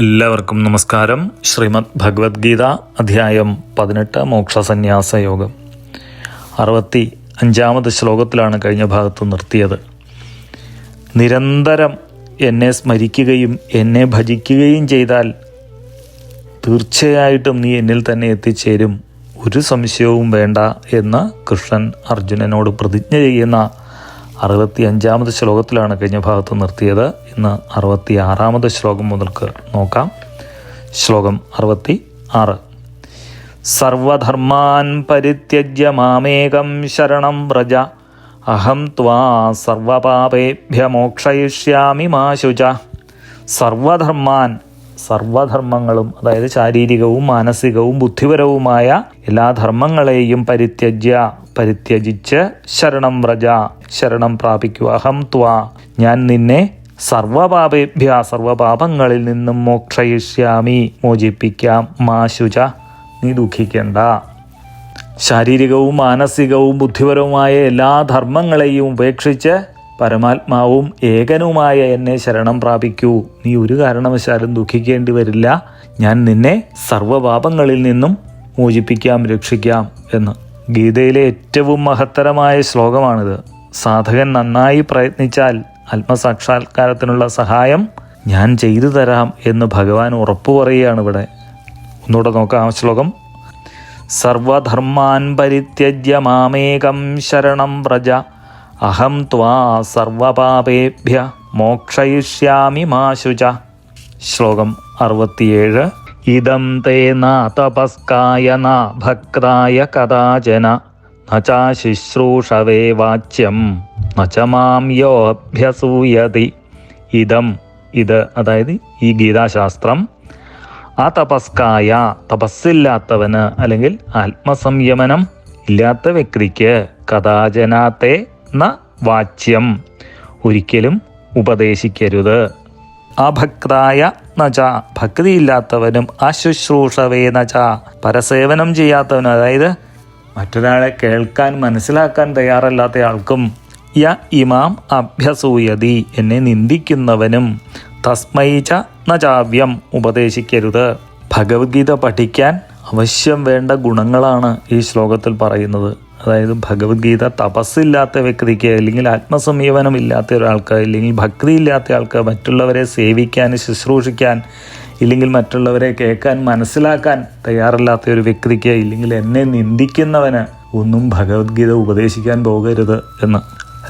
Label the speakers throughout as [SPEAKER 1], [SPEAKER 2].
[SPEAKER 1] എല്ലാവർക്കും നമസ്കാരം. ശ്രീമദ് ഭഗവത്ഗീത അധ്യായം പതിനെട്ട് മോക്ഷസന്യാസ യോഗം. അറുപത്തി അഞ്ചാമത് ശ്ലോകത്തിലാണ് കഴിഞ്ഞ ഭാഗത്ത് നിർത്തിയത്. നിരന്തരം എന്നെ സ്മരിക്കുകയും എന്നെ ഭജിക്കുകയും ചെയ്താൽ തീർച്ചയായിട്ടും നീ എന്നിൽ തന്നെ എത്തിച്ചേരും. ഒരു സംശയവും വേണ്ട എന്ന് കൃഷ്ണൻ അർജുനനോട് പ്രതിജ്ഞ ചെയ്യുന്ന അറുപത്തി അഞ്ചാമത് ശ്ലോകത്തിലാണ് കഴിഞ്ഞ ഭാഗത്ത് നിർത്തിയത്. ഇന്ന് അറുപത്തി ആറാമത് ശ്ലോകം മുതൽക്ക് നോക്കാം. ശ്ലോകം അറുപത്തി ആറ് സർവധർമാൻ പരിത്യജ്യ മാമേകം ശരണം വ്രജ. അഹം ത്വാ സർവപാപേഭ്യ മോക്ഷയിഷ്യാമി മാ ശുച. സർവധർമാൻ സർവധർമ്മങ്ങളും അതായത് ശാരീരികവും മാനസികവും ബുദ്ധിപരവുമായ എല്ലാ ധർമ്മങ്ങളെയും പരിത്യജ്യ പരിത്യജിച്ച് ശരണം വ്രജ ശരണം പ്രാപിക്കുക അഹം ത്വാ ഞാൻ നിന്നെ സർവപാപേഭ്യ സർവപാപങ്ങളിൽ നിന്നും മോക്ഷയിഷ്യാമി മോചിപ്പിക്കാം. മാശുച നീ ദുഃഖിക്കേണ്ട. ശാരീരികവും മാനസികവും ബുദ്ധിപരവുമായ എല്ലാ ധർമ്മങ്ങളെയും ഉപേക്ഷിച്ച് പരമാത്മാവും ഏകനുമായ എന്നെ ശരണം പ്രാപിക്കൂ. നീ ഒരു കാരണവശാലും ദുഃഖിക്കേണ്ടി വരില്ല. ഞാൻ നിന്നെ സർവപാപങ്ങളിൽ നിന്നും മോചിപ്പിക്കാം രക്ഷിക്കാം എന്ന്. ഗീതയിലെ ഏറ്റവും മഹത്തരമായ ശ്ലോകമാണിത്. സാധകൻ നന്നായി പ്രയത്നിച്ചാൽ ആത്മസാക്ഷാത്കാരത്തിനുള്ള സഹായം ഞാൻ ചെയ്തു തരാം എന്ന് ഭഗവാൻ ഉറപ്പു പറയുകയാണ് ഇവിടെ ഒന്നുകൂടെ നോക്കാം ശ്ലോകം. സർവധർമാൻ പരിത്യജ്യ മാമേകം ശരണം വ്രജ. അഹം ത്വാ സർവപാപേഭ്യ മോക്ഷയിഷ്യാമി മാശുച. ശ്ലോകം അറുപത്തിയേഴ്. ഇതം തേ ന തപസ്കായ ന ഭക്തായ കഥാചന ന വാച്യം ന ച മാം യോ ഇതം ഇത് അതായത് ഈ ഗീതാശാസ്ത്രം. ആ തപസ്കായ തപസ്സില്ലാത്തവന് അല്ലെങ്കിൽ ആത്മസംയമനം ഇല്ലാത്ത വ്യക്തിക്ക് കഥാചനാത്തെ ന വാച്യം. ഒരിക്കലും ഉപദേശിക്കരുത്. അഭക്തായ നച ഭക്തിയില്ലാത്തവനും അശുശ്രൂഷവേ നച പരസേവനം ചെയ്യാത്തവനും അതായത് മറ്റൊരാളെ കേൾക്കാൻ മനസ്സിലാക്കാൻ തയ്യാറല്ലാത്ത ആൾക്കും. യ ഇമാം അഭ്യസൂയതി എന്നെ നിന്ദിക്കുന്നവനും തസ്മൈച ച നചാവ്യം ഉപദേശിക്കരുത്. ഭഗവത്ഗീത പഠിക്കാൻ അവശ്യം വേണ്ട ഗുണങ്ങളാണ് ഈ ശ്ലോകത്തിൽ പറയുന്നത്. അതായത് ഭഗവത്ഗീത തപസ്സില്ലാത്ത വ്യക്തിക്ക് അല്ലെങ്കിൽ ആത്മസംയമനം ഇല്ലാത്ത ഒരാൾക്ക് അല്ലെങ്കിൽ ഭക്തി ഇല്ലാത്ത ആൾക്ക് മറ്റുള്ളവരെ സേവിക്കാൻ ശുശ്രൂഷിക്കാൻ ഇല്ലെങ്കിൽ മറ്റുള്ളവരെ കേൾക്കാൻ മനസ്സിലാക്കാൻ തയ്യാറല്ലാത്ത ഒരു വ്യക്തിക്ക് ഇല്ലെങ്കിൽ എന്നെ നിന്ദിക്കുന്നവന് ഒന്നും ഭഗവത്ഗീത ഉപദേശിക്കാൻ പോകരുത് എന്ന്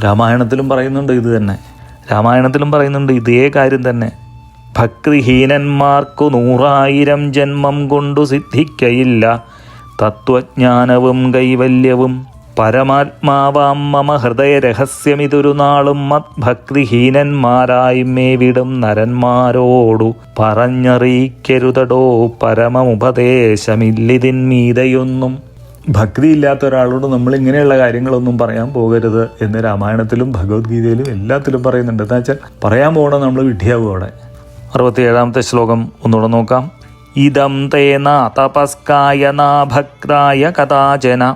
[SPEAKER 1] രാമായണത്തിലും പറയുന്നുണ്ട് ഇത് തന്നെ. രാമായണത്തിലും പറയുന്നുണ്ട് ഇതേ കാര്യം തന്നെ. ഭക്തിഹീനന്മാർക്കു നൂറായിരം ജന്മം കൊണ്ടു സിദ്ധിക്കയില്ല. തത്വജ്ഞാനവും കൈവല്യവും പരമാത്മാവാം മമ ഹൃദയ രഹസ്യമിതൊരു നാളും മത്ഭക്തിഹീനന്മാരായി മേവിടും നരന്മാരോടു പറഞ്ഞറിയിക്കരുതടോ പരമമുപദേശമില്ലിതിന്മീതയൊന്നും ഭക്തിയില്ലാത്ത ഒരാളോട് നമ്മൾ ഇങ്ങനെയുള്ള കാര്യങ്ങളൊന്നും പറയാൻ പോകരുത് എന്ന് രാമായണത്തിലും ഭഗവത്ഗീതയിലും എല്ലാത്തിലും പറയുന്നുണ്ട്. എന്താ വെച്ചാൽ പറയാൻ പോകണം നമ്മൾ വിഡ്ഢിയാവും അവിടെ. അറുപത്തിയേഴാമത്തെ ശ്ലോകം ഒന്നുകൂടെ നോക്കാം. ഇതം തേന തപസ്കായ നാഭക്രായ കഥാചന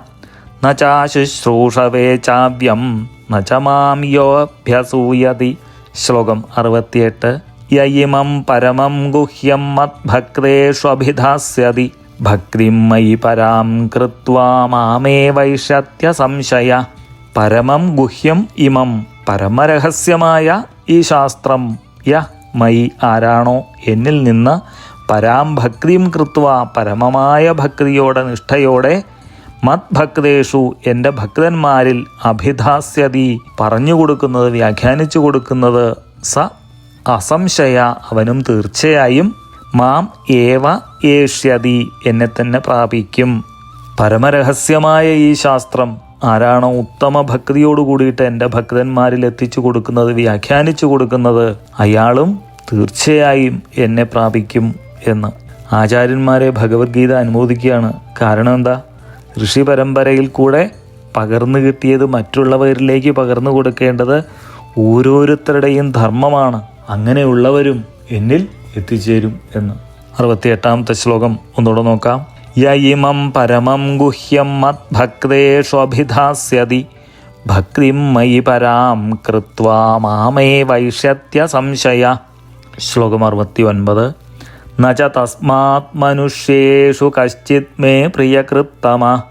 [SPEAKER 1] ന ചാശുശ്രൂഷവേ ചാവ്യം ന ച മാം യോഭ്യസൂയതി. ശ്ലോകം അറുപത്തിയെട്ട്. യയിമം പരമം ഗുഹ്യം മദ്ഭക്തേഷ്വഭിധാസ്യതി ഭക്തിം മയി പരാം കൃത്വാ മാമേ വൈഷത്യ സംശയ. പരമം ഗുഹ്യം ഇമം പരമരഹസ്യമായ ഈ ശാസ്ത്രം. യ മയി ആരാണോ എന്നിൽ നിന്ന് പരാം ഭക്തിയും കൃത്വ പരമമായ ഭക്തിയോടെ നിഷ്ഠയോടെ മത്ഭക്തേഷു എന്റെ ഭക്തന്മാരിൽ അഭിധാസ്യതി പറഞ്ഞു കൊടുക്കുന്നത് വ്യാഖ്യാനിച്ചു കൊടുക്കുന്നത് സ അസംശയ അവനും തീർച്ചയായും മാം ഏവ ഏഷ്യതി എന്നെ തന്നെ പ്രാപിക്കും. പരമരഹസ്യമായ ഈ ശാസ്ത്രം ആരാണോ ഉത്തമ ഭക്തിയോട് കൂടിയിട്ട് എന്റെ ഭക്തന്മാരിൽ എത്തിച്ചു കൊടുക്കുന്നത് വ്യാഖ്യാനിച്ചു കൊടുക്കുന്നത് അയാളും തീർച്ചയായും എന്നെ പ്രാപിക്കും എന്ന്. ആചാര്യന്മാരെ ഭഗവത്ഗീത അനുമോദിക്കുകയാണ്. കാരണം എന്താ? ഋഷി പരമ്പരയിൽ കൂടെ പകർന്നു കിട്ടിയത് മറ്റുള്ളവരിലേക്ക് പകർന്നു കൊടുക്കേണ്ടത് ഓരോരുത്തരുടെയും ധർമ്മമാണ്. അങ്ങനെയുള്ളവരും എന്നിൽ എത്തിച്ചേരും എന്ന്. അറുപത്തിയെട്ടാമത്തെ ശ്ലോകം. ഒന്നുകൂടെ നോക്കാം. യയിമം പരമം ഗുഹ്യം മദ്ഭക്തേഷ്വഭിധാസ്യതി ഭക്തിം മയി പരാം കൃത്വാ മാമേ വൈഷ്യത്യ സംശയ. ശ്ലോകം അറുപത്തി ഒൻപത് നച തസ്മാത് മനുഷ്യേഷു കശ്ചിത് മേ പ്രിയകൃത്തമ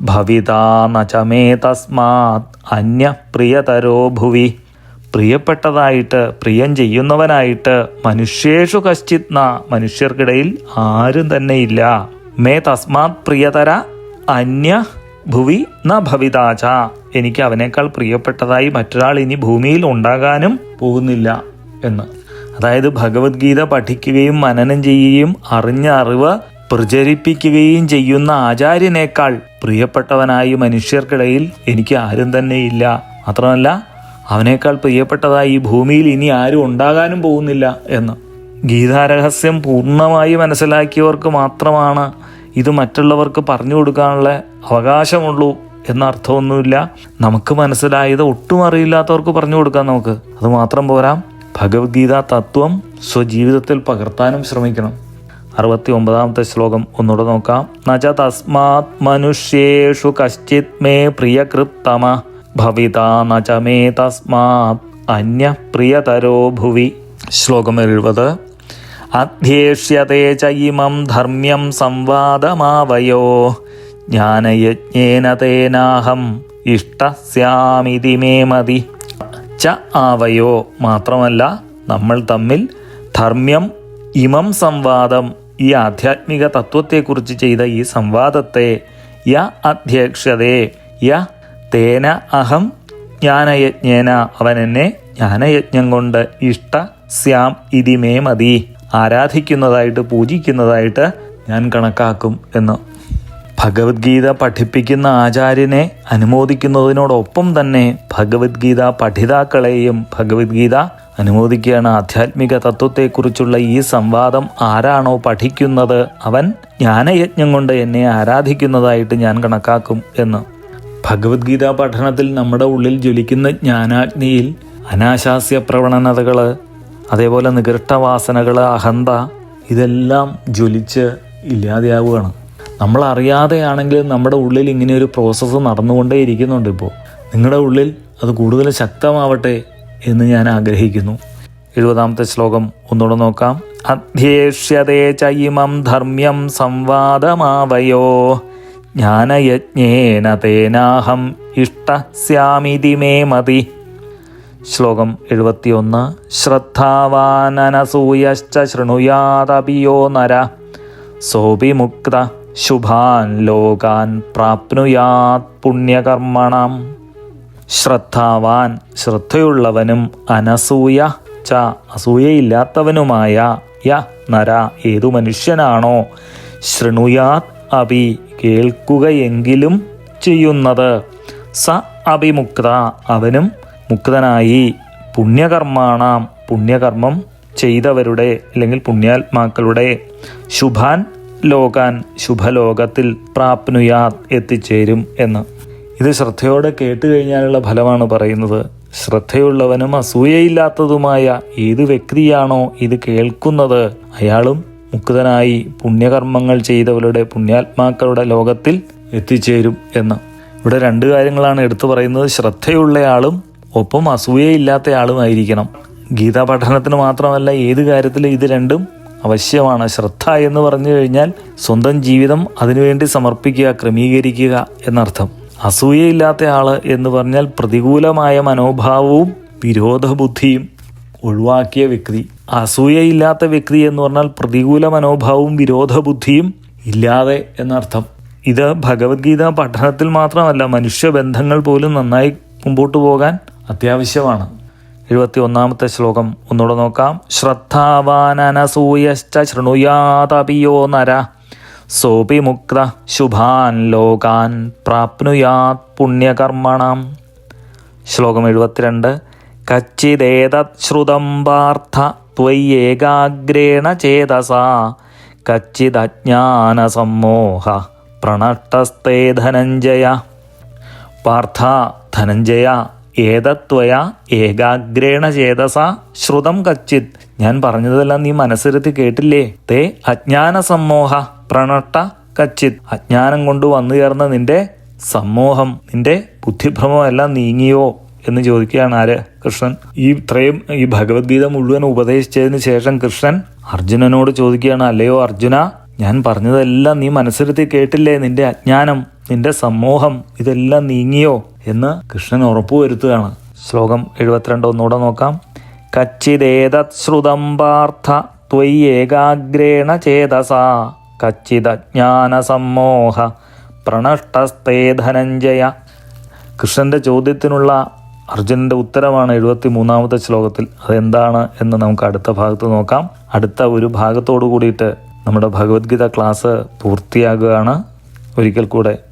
[SPEAKER 1] ഭവിതാ നച മേ തസ്മാത് അന്യ പ്രിയതരോ ഭുവി. പ്രിയപ്പെട്ടതായിട്ട് പ്രിയം ചെയ്യുന്നവനായിട്ട് മനുഷ്യേഷു കശ്ചിത് ന മനുഷ്യർക്കിടയിൽ ആരും തന്നെ ഇല്ല. മേ തസ്മാത് പ്രിയതര അന്യ ഭുവി ന ഭവിതാച എനിക്ക് അവനേക്കാൾ പ്രിയപ്പെട്ടതായി മറ്റൊരാൾ ഇനി ഭൂമിയിൽ ഉണ്ടാകാനും പോകുന്നില്ല എന്ന്. അതായത് ഭഗവത്ഗീത പഠിക്കുകയും മനനം ചെയ്യുകയും അറിഞ്ഞ അറിവ് പ്രചരിപ്പിക്കുകയും ചെയ്യുന്ന ആചാര്യനേക്കാൾ പ്രിയപ്പെട്ടവനായി മനുഷ്യർക്കിടയിൽ എനിക്ക് ആരും തന്നെ ഇല്ല. മാത്രമല്ല അവനേക്കാൾ പ്രിയപ്പെട്ടതായി ഈ ഭൂമിയിൽ ഇനി ആരും ഉണ്ടാകാനും പോകുന്നില്ല എന്ന്. ഗീതാരഹസ്യം പൂർണമായി മനസ്സിലാക്കിയവർക്ക് മാത്രമാണ് ഇത് മറ്റുള്ളവർക്ക് പറഞ്ഞു കൊടുക്കാനുള്ള അവകാശമുള്ളൂ എന്ന അർത്ഥമൊന്നുമില്ല നമുക്ക് മനസ്സിലായത് ഒട്ടും അറിയില്ലാത്തവർക്ക് പറഞ്ഞു കൊടുക്കാം നമുക്ക്. അത് മാത്രം പോരാ. ഭഗവത്ഗീത തത്വം സ്വജീവിതത്തിൽ പകർത്താനും ശ്രമിക്കണം. അറുപത്തി ഒമ്പതാമത്തെ ശ്ലോകം. ഒന്നുകൂടെ നോക്കാം. നച തസ്മാത് മനുഷ്യേഷു കശ്ചിത് മേ പ്രിയകൃത്തമ ഭവിത നച മേ തസ്മാത് അന്യ പ്രിയതരോ ഭുവി. ശ്ലോകം എഴുപത്. അധ്യേഷ്യത്തെ ച ഇമം ധർമ്മ്യം സംവാദമാവയോ. ജ്ഞാനയജ്ഞേന തേനാഹം ഇഷ്ടസ്യാമിതി മേ മതി. ച ആവയോ? മാത്രമല്ല നമ്മൾ തമ്മിൽ ധർമ്മ്യം ഇമം സംവാദം ഈ ആധ്യാത്മിക തത്വത്തെക്കുറിച്ച് ചെയ്ത ഈ സംവാദത്തെ യ അധ്യക്ഷതേ യ തേന അഹം ജ്ഞാനയജ്ഞേന. അവൻ എന്നെ ജ്ഞാനയജ്ഞം കൊണ്ട് ഇഷ്ട സ്യാം ഇതിമേ മതി. ആരാധിക്കുന്നതായിട്ട് പൂജിക്കുന്നതായിട്ട് ഞാൻ കണക്കാക്കും എന്ന് ഭഗവത്ഗീത പഠിപ്പിക്കുന്ന ആചാര്യനെ അനുമോദിക്കുന്നതിനോടൊപ്പം തന്നെ ഭഗവത്ഗീത പഠിതാക്കളെയും ഭഗവത്ഗീത അനുമോദിക്കുകയാണ്. ആധ്യാത്മിക തത്വത്തെക്കുറിച്ചുള്ള ഈ സംവാദം ആരാണോ പഠിക്കുന്നത്? അവൻ ജ്ഞാനയജ്ഞം കൊണ്ട് എന്നെ ആരാധിക്കുന്നതായിട്ട് ഞാൻ കണക്കാക്കും എന്ന്. ഭഗവത്ഗീത പഠനത്തിൽ നമ്മുടെ ഉള്ളിൽ ജ്വലിക്കുന്ന ജ്ഞാനാഗ്നിയിൽ അനാശാസ്യ പ്രവണതകൾ അതേപോലെ നികൃഷ്ടവാസനകൾ അഹന്ത ഇതെല്ലാം ജ്വലിച്ച് ഇല്ലാതെയാവുകയാണ്. നമ്മൾ അറിയാതെയാണെങ്കിൽ നമ്മുടെ ഉള്ളിൽ ഇങ്ങനെ ഒരു പ്രോസസ്സ് നടന്നുകൊണ്ടേ ഇരിക്കുന്നുണ്ട് ഇപ്പോൾ നിങ്ങളുടെ ഉള്ളിൽ അത് കൂടുതൽ ശക്തമാവട്ടെ എന്ന് ഞാൻ ആഗ്രഹിക്കുന്നു. എഴുപതാമത്തെ ശ്ലോകം ഒന്നുകൂടെ നോക്കാം. അധ്യേഷ്യതേ ചൈമം ധർമ്മ്യം സംവാദമാവയോ? ജ്ഞാനയജ്ഞേന തേനാഹം ഇഷ്ടസ്യാമിതി മേ മതി. ശ്ലോകം എഴുപത്തിയൊന്ന്. ശ്രദ്ധാവാനനസൂയശ്ച ശൃണുയാതപിയോ നര. സോപി മുക്ത ശുഭാൻ ലോകാൻ പ്രാപ്നുയാത് പുണ്യകർമ്മണം. ശ്രദ്ധാവാൻ ശ്രദ്ധയുള്ളവനും അനസൂയ ച അസൂയയില്ലാത്തവനുമായ യ നര ഏതു മനുഷ്യനാണോ? ശൃണുയാത് അഭി കേൾക്കുകയെങ്കിലും ചെയ്യുന്നത്. സ അഭിമുക്ത അവനും മുക്തനായി പുണ്യകർമാണാം. പുണ്യകർമ്മം ചെയ്തവരുടെ അല്ലെങ്കിൽ പുണ്യാത്മാക്കളുടെ ശുഭാൻ ലോകാൻ ശുഭലോകത്തിൽ പ്രാപ്നുയാത് എത്തിച്ചേരും എന്ന്. ഇത് ശ്രദ്ധയോടെ കേട്ട് കഴിഞ്ഞാലുള്ള ഫലമാണ് പറയുന്നത്. ശ്രദ്ധയുള്ളവനും അസൂയയില്ലാത്തതുമായ ഏത് വ്യക്തിയാണോ ഇത് കേൾക്കുന്നത്? അയാളും മുക്തനായി പുണ്യകർമ്മങ്ങൾ ചെയ്തവരുടെ പുണ്യാത്മാക്കളുടെ ലോകത്തിൽ എത്തിച്ചേരും എന്ന്. ഇവിടെ രണ്ട് കാര്യങ്ങളാണ് എടുത്തു പറയുന്നത്. ശ്രദ്ധയുള്ളയാളും ഒപ്പം അസൂയയില്ലാത്ത ആളുമായിരിക്കണം. ഗീതാ പഠനത്തിന് മാത്രമല്ല ഏത് കാര്യത്തിലും ഇത് രണ്ടും അവശ്യമാണ്. ശ്രദ്ധ എന്ന് പറഞ്ഞു കഴിഞ്ഞാൽ സ്വന്തം ജീവിതം അതിനുവേണ്ടി സമർപ്പിക്കുക ക്രമീകരിക്കുക എന്നർത്ഥം. അസൂയയില്ലാത്ത ആൾ എന്ന് പറഞ്ഞാൽ പ്രതികൂലമായ മനോഭാവവും വിരോധ ബുദ്ധിയും ഒഴിവാക്കിയ വ്യക്തി. അസൂയയില്ലാത്ത വ്യക്തി എന്ന് പറഞ്ഞാൽ പ്രതികൂല മനോഭാവവും വിരോധ ബുദ്ധിയും ഇല്ലാതെ എന്നർത്ഥം. ഇത് ഭഗവത്ഗീത പഠനത്തിൽ മാത്രമല്ല മനുഷ്യബന്ധങ്ങൾ പോലും നന്നായി മുമ്പോട്ട് പോകാൻ അത്യാവശ്യമാണ്. എഴുപത്തി ഒന്നാമത്തെ ശ്ലോകം. ഒന്നുകൂടെ നോക്കാം. ശ്രദ്ധാവാനനസൂയശ്ച ശൃണുയാതപിയോ നര. സോപി മുക്ത ശുഭാൻ ലോകാൻ പ്രാപ്നുയാത് പുണ്യകർമ്മണം. ശ്ലോകം എഴുപത്തിരണ്ട്. കച്ചിതേതശ്രുതം പാർത്ഥ ത്വയ്യേകാഗ്രേണ ചേതസ. കച്ചിദജ്ഞാനസമ്മോഹ പ്രണഷ്ടസ്തേ ധനഞ്ജയ. പാർത്ഥ ധനഞ്ജയ ഏതത്വയ ഏകാഗ്രേണ ചേതസ? ശ്രുതം കച്ചിത്. ഞാൻ പറഞ്ഞതെല്ലാം നീ മനസ്സിരുത്തി കേട്ടില്ലേ? തേ അജ്ഞാന സമ്മോഹ പ്രണട്ട കച്ചിത്. അജ്ഞാനം കൊണ്ട് വന്നു ചേർന്ന നിന്റെ സമ്മോഹം നിന്റെ ബുദ്ധിഭ്രമം എല്ലാം നീങ്ങിയോ? എന്ന് ചോദിക്കുകയാണ് ആര്? കൃഷ്ണൻ. ഈ ഇത്രയും ഈ ഭഗവത്ഗീത മുഴുവൻ ഉപദേശിച്ചതിന് ശേഷം കൃഷ്ണൻ അർജുനനോട് ചോദിക്കുകയാണ് അല്ലയോ അർജുന ഞാൻ പറഞ്ഞതെല്ലാം നീ മനസ്സിരുത്തി കേട്ടില്ലേ നിന്റെ അജ്ഞാനം? നിന്റെ സമൂഹം ഇതെല്ലാം നീങ്ങിയോ എന്ന് കൃഷ്ണൻ ഉറപ്പുവരുത്തുകയാണ് ശ്ലോകം എഴുപത്തിരണ്ട് ഒന്നുകൂടെ നോക്കാം. കച്ചിദേതത് ശ്രുതം പാർത്ഥ ത്വയ്യേകാഗ്രേണ ചേതസാ. കച്ചിതജ്ഞാനസമ്മോഹ പ്രണഷ്ടസ്തേ ധനഞ്ജയ. കൃഷ്ണന്റെ ചോദ്യത്തിനുള്ള അർജുനന്റെ ഉത്തരമാണ് എഴുപത്തി മൂന്നാമത്തെ ശ്ലോകത്തിൽ. അതെന്താണ് എന്ന് നമുക്ക് അടുത്ത ഭാഗത്ത് നോക്കാം. അടുത്ത ഒരു ഭാഗത്തോടു കൂടിയിട്ട് നമ്മുടെ ഭഗവത്ഗീത ക്ലാസ് പൂർത്തിയാകുകയാണ്. ഒരിക്കൽ കൂടെ